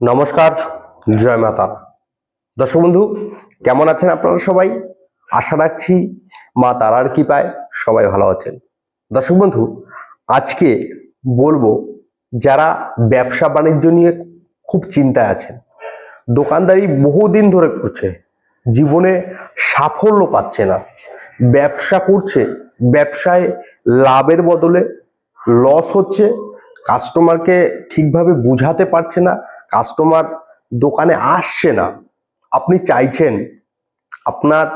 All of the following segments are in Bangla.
নমস্কার, জয় মাতা। দর্শক বন্ধু, কেমন আছেন আপনারা সবাই? আশা রাখছি মা তারার কৃপায় সবাই ভালো আছেন। দর্শক বন্ধু, আজকে বলব, যারা ব্যবসা বাণিজ্য নিয়ে খুব চিন্তায় আছেন, দোকানদারি বহুদিন ধরে করছে, জীবনে সাফল্য পাচ্ছে না, ব্যবসা করছে, ব্যবসায় লাভের বদলে লস হচ্ছে কাস্টমারকে ঠিকভাবে বুঝাতে পারছে না কাস্টমার দোকানে আসছে না, আপনি চাইছেন আপনার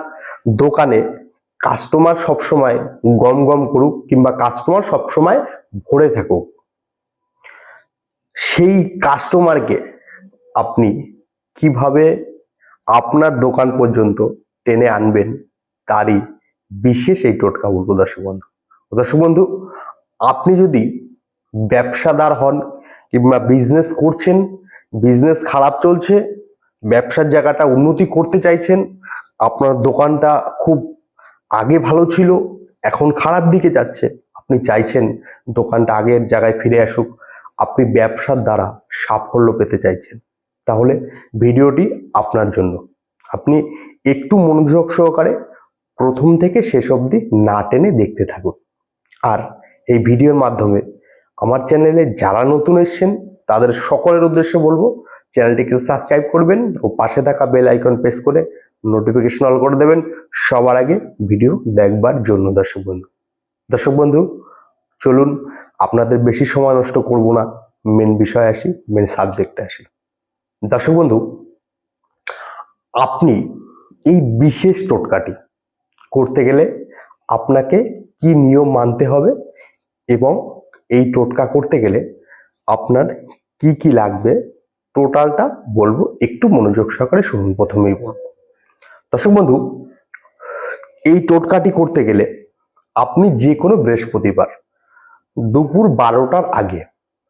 দোকানে কাস্টমার সবসময় গম গম করুক কিংবা কাস্টমার সবসময় ভরে থাকুক, সেই কাস্টমারকে আপনি কীভাবে আপনার দোকান পর্যন্ত টেনে আনবেন তারই বিশেষ এই টোটকা বলব দর্শক বন্ধু দর্শক বন্ধু, আপনি যদি ব্যবসাদার হন কিংবা বিজনেস করছেন বিজনেস খারাপ চলছে, ব্যবসার জায়গাটা উন্নতি করতে চাইছেন, আপনার দোকানটা খুব আগে ভালো ছিল, এখন খারাপ দিকে যাচ্ছে। আপনি চাইছেন দোকানটা আগের জায়গায় ফিরে আসুক, আপনি ব্যবসার দ্বারা সাফল্য পেতে চাইছেন। তাহলে ভিডিওটি আপনার জন্য। আপনি একটু মনোযোগ সহকারে প্রথম থেকে শেষ অবধি না টেনে দেখতে থাকুন। আর এই ভিডিওর মাধ্যমে আমার চ্যানেলে যারা নতুন এসেছেন তাদের সকলের উদ্দেশ্যে বলব, চ্যানেলটিকে সাবস্ক্রাইব করবেন ও পাশে থাকা বেল আইকন প্রেস করে নোটিফিকেশন অল করে দেবেন। সবার আগে ভিডিও দেখবার জন্য দর্শক বন্ধু। দর্শক বন্ধু, চলুন, আপনাদের বেশি সময় নষ্ট করব না। মেন বিষয় আসি মেন সাবজেক্টে আসি। দর্শক বন্ধু, আপনি এই বিশেষ টোটকাটি করতে গেলে আপনাকে কি নিয়ম মানতে হবে এবং এই টোটকা করতে গেলে আপনার কি কি লাগবে? টোটালটা বলব, একটু মনোযোগ সহকারে শুনুন প্রথমেই। বলব দর্শক বন্ধু, এই টোটকাটি করতে গেলে আপনি যে কোনো বৃহস্পতিবার দুপুর বারোটার আগে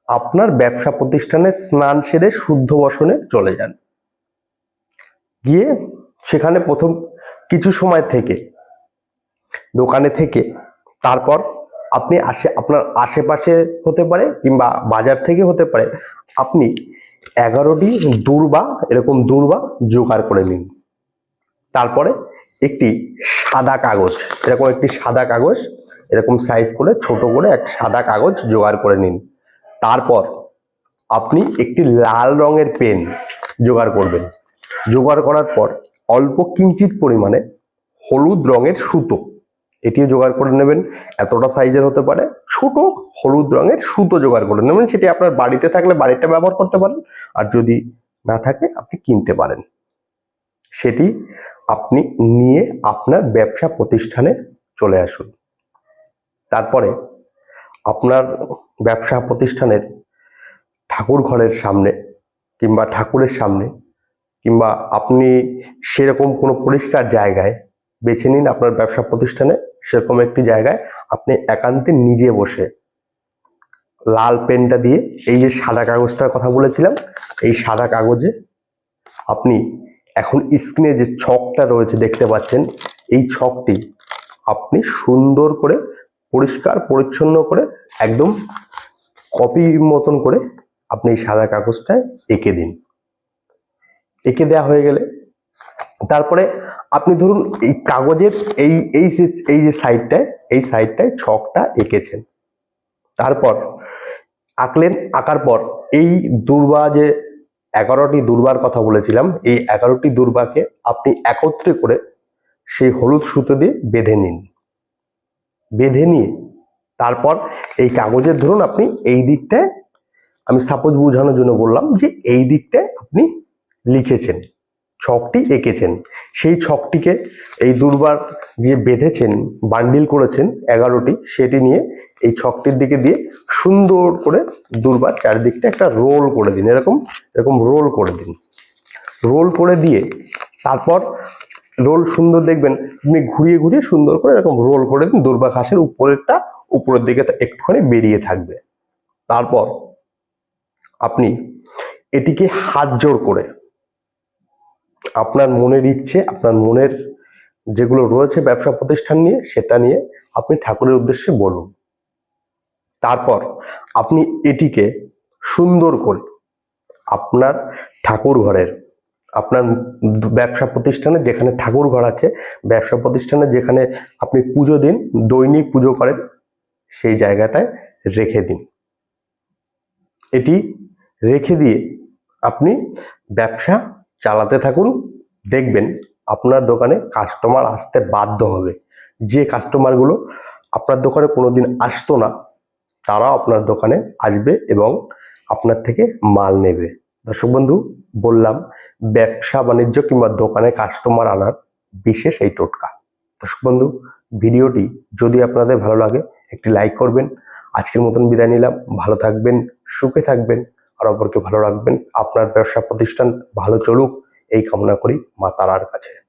আপনার ব্যবসা প্রতিষ্ঠানে স্নান সেরে শুদ্ধ বসনে চলে যান। গিয়ে সেখানে প্রথম কিছু সময় থেকে, দোকানে থেকে, তারপর আপনি আসে, আপনার আশেপাশে হতে পারে কিংবা বাজার থেকে হতে পারে, আপনি এগারোটি দূর্বা, এরকম দূর্বা জোগাড় করে নিন। তারপরে একটি সাদা কাগজ, এরকম একটি সাদা কাগজ, এরকম সাইজ করে, ছোট করে এক সাদা কাগজ জোগাড় করে নিন। তারপর আপনি একটি লাল রঙের পেন জোগাড় করবেন। জোগাড় করার পর অল্প কিঞ্চিত পরিমাণে হলুদ রঙের সুতো এটিও জোগাড় করে নেবেন। এতটা সাইজের হতে পারে। ছোট হলুদ রঙের সুতো জোগাড় করে নেবেন। সেটি আপনার বাড়িতে থাকলে বাড়িটা ব্যবহার করতে পারেন। আর যদি না থাকে, আপনি কিনতে পারেন। সেটি আপনি নিয়ে আপনার ব্যবসা প্রতিষ্ঠানে চলে আসুন। তারপরে আপনার ব্যবসা প্রতিষ্ঠানের ঠাকুর ঘরের সামনে কিংবা ঠাকুরের সামনে কিংবা আপনি সেরকম কোনো পরিষ্কার জায়গায় বেছে নিন আপনার ব্যবসা প্রতিষ্ঠানে। সেরকম একটি জায়গায় আপনি একান্তে নিজে বসে লাল পেনটা দিয়ে এই যে সাদা কাগজটার কথা বলেছিলাম, এই সাদা কাগজে আপনি এখন স্ক্রিনে যে ছকটা রয়েছে দেখতে পাচ্ছেন, এই ছকটি আপনি সুন্দর করে পরিষ্কার, পরিচ্ছন্ন করে একদম কপি মতন করে আপনি এই সাদা কাগজটায় এঁকে দিন। এঁকে দেওয়া হয়ে গেলে তারপরে আপনি ধরুন এই কাগজের এই এই এই যে সাইডটায় এই সাইডটায় ছকটা এঁকেছেন। তারপর আঁকলেন, আঁকার পর এই দুর্বা যে এগারোটি দুর্বার কথা বলেছিলাম, এই এগারোটি দুর্বাকে আপনি একত্রে করে সেই হলুদ সুতো দিয়ে বেঁধে নিন। বেঁধে নিয়ে তারপর এই কাগজের ধরুন আপনি এই দিকটায়, আমি সাপোজ বোঝানোর জন্য বললাম যে এই দিকটায় আপনি লিখেছেন। ছকটি এঁকেছেন। সেই ছকটিকে এই দুর্বার যে বেঁধেছেন, বান্ডিল করেছেন এগারোটি, সেটি নিয়ে এই ছকটির দিকে দিয়ে সুন্দর করে দুর্বার চারিদিকটা একটা রোল করে দিন, এরকম এরকম রোল করে দিন। রোল করে দিয়ে তারপর রোল সুন্দর দেখবেন, আপনি ঘুরিয়ে ঘুরিয়ে সুন্দর করে এরকম রোল করে দিন, দুর্বা ঘাসের উপরেরটা, উপরের দিকে একটুখানি বেরিয়ে থাকবে। তারপর আপনি এটিকে হাত জোড় করে আপনার মনের ইচ্ছে, আপনার মনের যেগুলো রয়েছে ব্যবসা প্রতিষ্ঠান নিয়ে, সেটা নিয়ে আপনি ঠাকুরের উদ্দেশ্যে বলুন। তারপর আপনি এটিকে সুন্দর করে আপনার ঠাকুর ঘরের, আপনার ব্যবসা প্রতিষ্ঠানে যেখানে ঠাকুর ঘর আছে, ব্যবসা প্রতিষ্ঠানে যেখানে আপনি পুজো দিন, দৈনিক পুজো করেন, সেই জায়গাটায় রেখে দিন। এটি রেখে দিয়ে আপনি ব্যবসা চালাতে থাকুন, দেখবেন আপনার দোকানে কাস্টমার আসতে বাধ্য হবে। যে কাস্টমারগুলো আপনার দোকানে কোনো দিন আসতো না তারাও আপনার দোকানে আসবে এবং আপনার থেকে মাল নেবে। দর্শক বন্ধু, বললাম, ব্যবসা বাণিজ্য কিংবা দোকানে কাস্টমার আনার বিশেষ এই টোটকা। দর্শক বন্ধু, ভিডিওটি যদি আপনাদের ভালো লাগে, একটি লাইক করবেন। আজকের মতন বিদায় নিলাম। ভালো থাকবেন, সুখে থাকবেন। আর অপরকে ভালো রাখবেন। আপনার ব্যবসা প্রতিষ্ঠান ভালো চলুক, এই কামনা করি মা তারার কাছে।